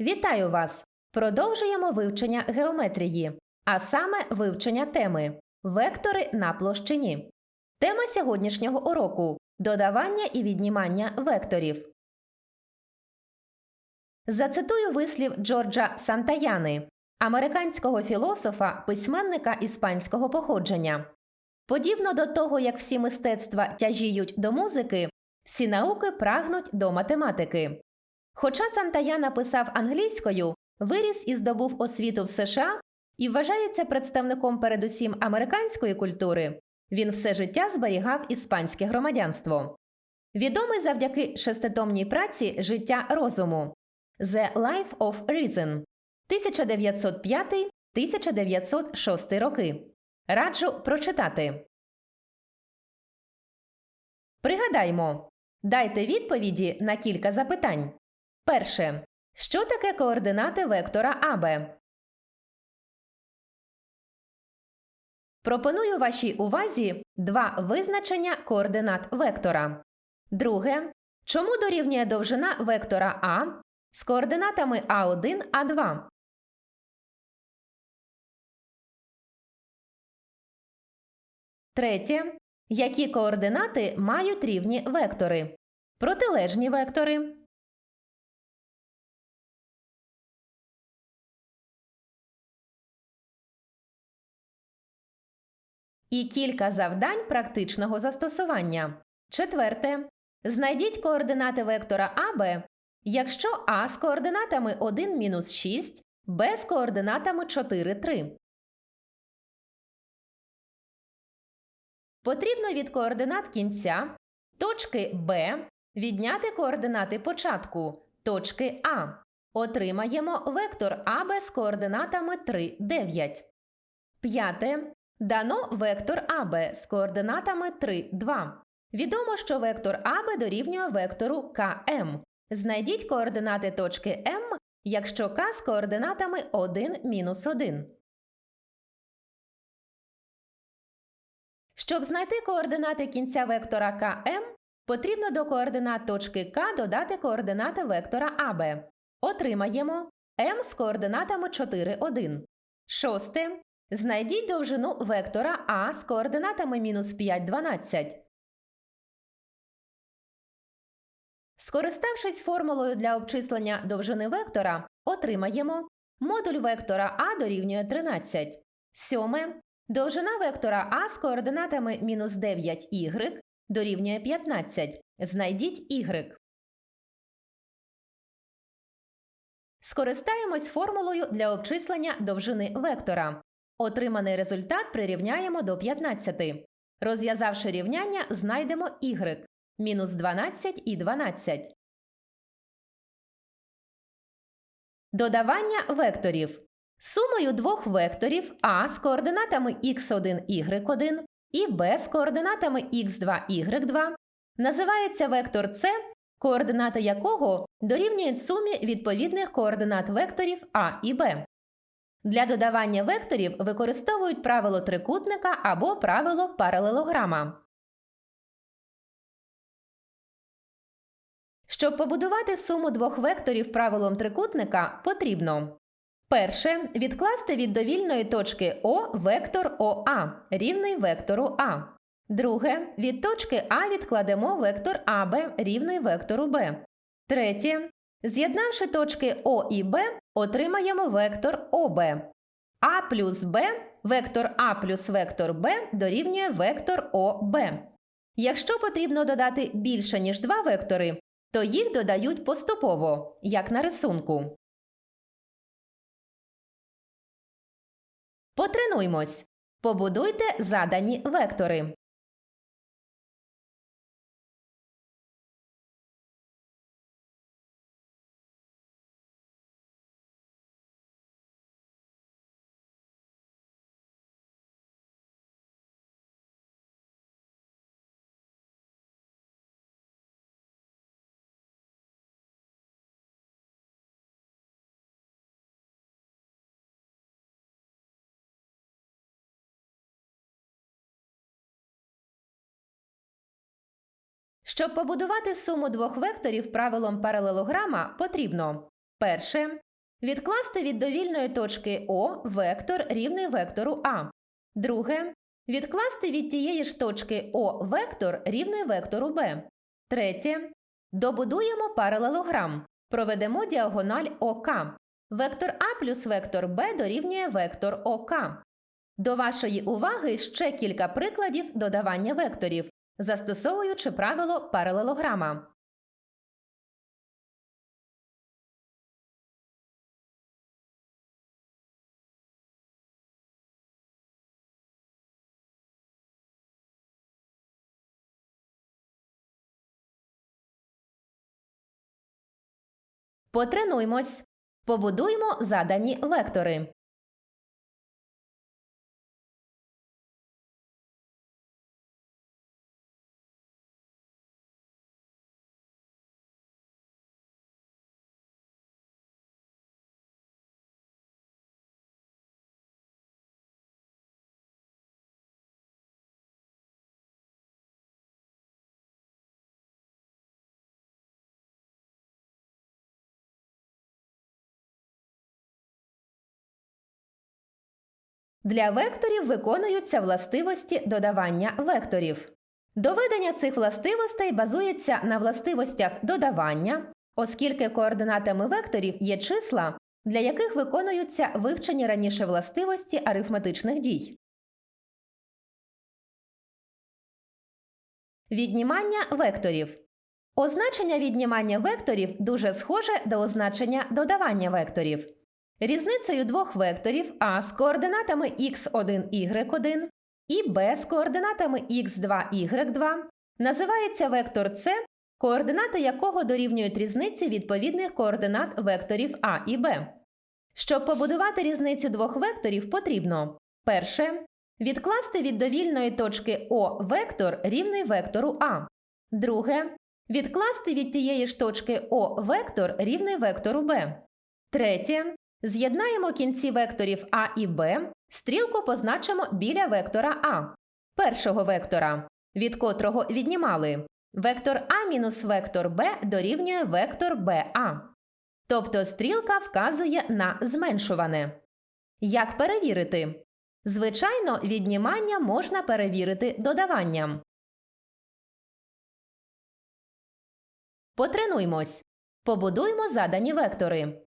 Вітаю вас! Продовжуємо вивчення геометрії, а саме вивчення теми Вектори на площині. Тема сьогоднішнього уроку додавання і віднімання векторів. Зацитую вислів Джорджа Сантаяни, американського філософа, письменника іспанського походження. Подібно до того, як всі мистецтва тяжіють до музики, всі науки прагнуть до математики. Хоча Сантаяна писав англійською, виріс і здобув освіту в США і вважається представником передусім американської культури, він все життя зберігав іспанське громадянство. Відомий завдяки шеститомній праці Життя розуму The Life of Reason 1905-1906 роки. Раджу прочитати. Пригадаймо. Дайте відповіді на кілька запитань. Перше. Що таке координати вектора АБ? Пропоную вашій увазі два визначення координат вектора. Друге. Чому дорівнює довжина вектора А з координатами А1, А2? Третє. Які координати мають рівні вектори? Протилежні вектори. І кілька завдань практичного застосування. Четверте. Знайдіть координати вектора АБ, якщо А з координатами 1 мінус 6, Б з координатами 4, 3. Потрібно від координат кінця точки Б відняти координати початку точки А. Отримаємо вектор АБ з координатами 3, 9. П'яте. Дано вектор АБ з координатами 3, 2. Відомо, що вектор АБ дорівнює вектору КМ. Знайдіть координати точки М, якщо К з координатами 1, мінус 1. Щоб знайти координати кінця вектора КМ, потрібно до координат точки К додати координати вектора АБ. Отримаємо М з координатами 4, 1. Шосте. Знайдіть довжину вектора А з координатами мінус 5, 12. Скориставшись формулою для обчислення довжини вектора, отримаємо модуль вектора А дорівнює 13. Сьоме. Довжина вектора А з координатами мінус 9 y дорівнює 15. Знайдіть y. Скористаємось формулою для обчислення довжини вектора. Отриманий результат прирівняємо до 15. Розв'язавши рівняння, знайдемо y – мінус 12 і 12. Додавання векторів. Сумою двох векторів А з координатами x1, y1 і b з координатами x2, y2 називається вектор С, координати якого дорівнюють сумі відповідних координат векторів А і Б. Для додавання векторів використовують правило трикутника або правило паралелограма. Щоб побудувати суму двох векторів правилом трикутника, потрібно перше відкласти від довільної точки О вектор ОА рівний вектору А. Друге від точки А відкладемо вектор АБ рівний вектору Б. Третє. З'єднавши точки О і Б, отримаємо вектор ОБ. А плюс Б, вектор А плюс вектор Б дорівнює вектор ОБ. Якщо потрібно додати більше, ніж два вектори, то їх додають поступово, як на рисунку. Потренуймось. Побудуйте задані вектори. Щоб побудувати суму двох векторів правилом паралелограма, потрібно Перше. Відкласти від довільної точки О вектор рівний вектору А. Друге. Відкласти від тієї ж точки О вектор рівний вектору Б. Третє. Добудуємо паралелограм. Проведемо діагональ ОК. Вектор А плюс вектор Б дорівнює вектор ОК. До вашої уваги ще кілька прикладів додавання векторів, застосовуючи правило паралелограма. Потренуймось. Побудуймо задані вектори. Для векторів виконуються властивості додавання векторів. Доведення цих властивостей базується на властивостях додавання, оскільки координатами векторів є числа, для яких виконуються вивчені раніше властивості арифметичних дій. Віднімання векторів. Означення віднімання векторів дуже схоже до означення додавання векторів. Різницею двох векторів А з координатами x1, y1 і b з координатами x2, y2 називається вектор c, координати якого дорівнюють різниці відповідних координат векторів А і Б. Щоб побудувати різницю двох векторів, потрібно перше відкласти від довільної точки О вектор рівний вектору А. Друге відкласти від тієї ж точки О вектор рівний вектору Б. Третє З'єднаємо кінці векторів А і Б, стрілку позначимо біля вектора А, першого вектора, від котрого віднімали. Вектор А мінус вектор Б дорівнює вектор БА. Тобто стрілка вказує на зменшуване. Як перевірити? Звичайно, віднімання можна перевірити додаванням. Потренуймось. Побудуймо задані вектори.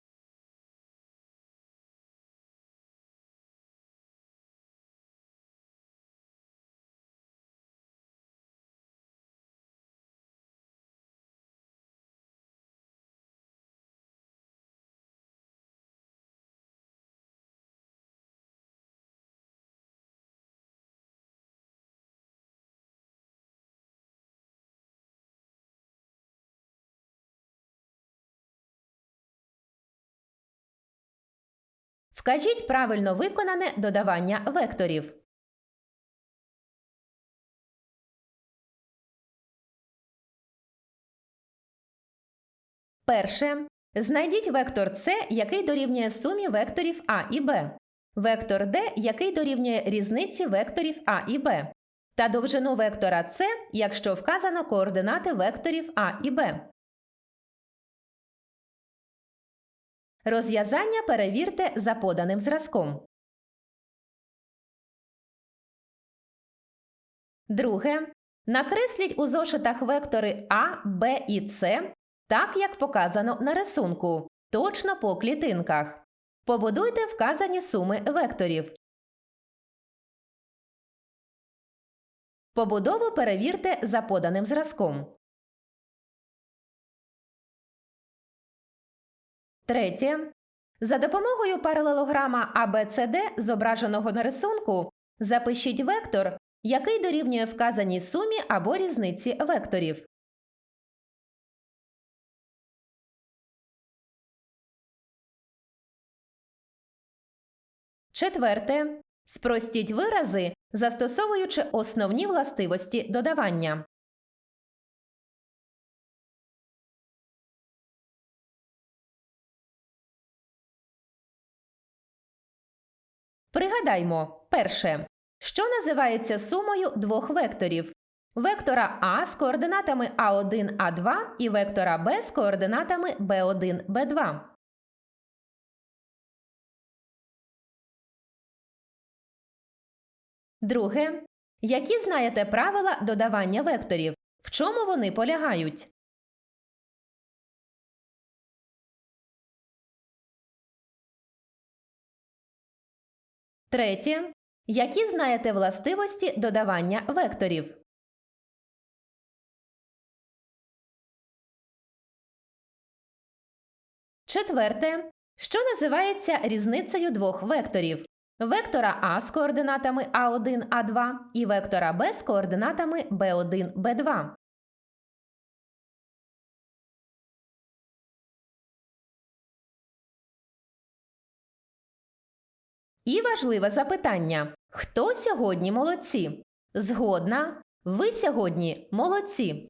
Вкажіть правильно виконане додавання векторів. Перше. Знайдіть вектор С, який дорівнює сумі векторів А і Б. Вектор D, який дорівнює різниці векторів А і Б. Та довжину вектора С, якщо вказано координати векторів А і Б. Розв'язання перевірте за поданим зразком. Друге. Накресліть у зошитах вектори А, Б і С так, як показано на рисунку, точно по клітинках. Побудуйте вказані суми векторів. Побудову перевірте за поданим зразком. Третє. За допомогою паралелограма ABCD, зображеного на рисунку, запишіть вектор, який дорівнює вказаній сумі або різниці векторів. Четверте. Спростіть вирази, застосовуючи основні властивості додавання. Пригадаймо, перше, що називається сумою двох векторів вектора А з координатами А1, А2 і вектора Б з координатами Б1, Б2. Друге. Які знаєте правила додавання векторів? В чому вони полягають? Третє. Які знаєте властивості додавання векторів? Четверте. Що називається різницею двох векторів? Вектора А з координатами А1, А2 і вектора Б з координатами Б1, Б2. І важливе запитання: хто сьогодні молодці? Згодна, ви сьогодні молодці.